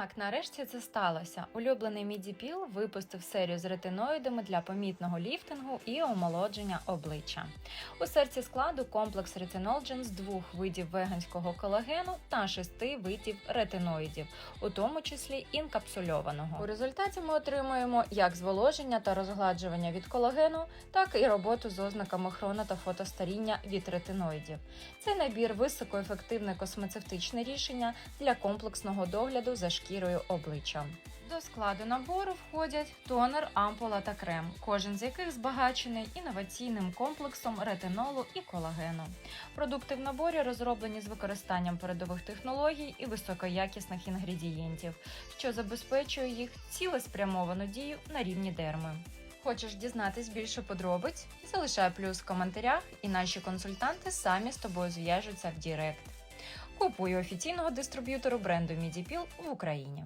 Так, нарешті це сталося. Улюблений Мідіпіл випустив серію з ретиноїдами для помітного ліфтингу і омолодження обличчя. У серці складу комплекс ретинолджен з двох видів веганського колагену та шести видів ретиноїдів, у тому числі інкапсульованого. У результаті ми отримуємо як зволоження та розгладжування від колагену, так і роботу з ознаками хроно та фотостаріння від ретиноїдів. Цей набір високоефективне космецевтичне рішення для комплексного догляду за шкірою обличчя. До складу набору входять тонер, ампула та крем, кожен з яких збагачений інноваційним комплексом ретинолу і колагену. Продукти в наборі розроблені з використанням передових технологій і високоякісних інгредієнтів, що забезпечує їх цілеспрямовану дію на рівні дерми. Хочеш дізнатись більше подробиць? Залишай плюс в коментарях, і наші консультанти самі з тобою зв'яжуться в Дірект. Купуй у офіційного дистриб'ютору бренду Мідіпіл в Україні.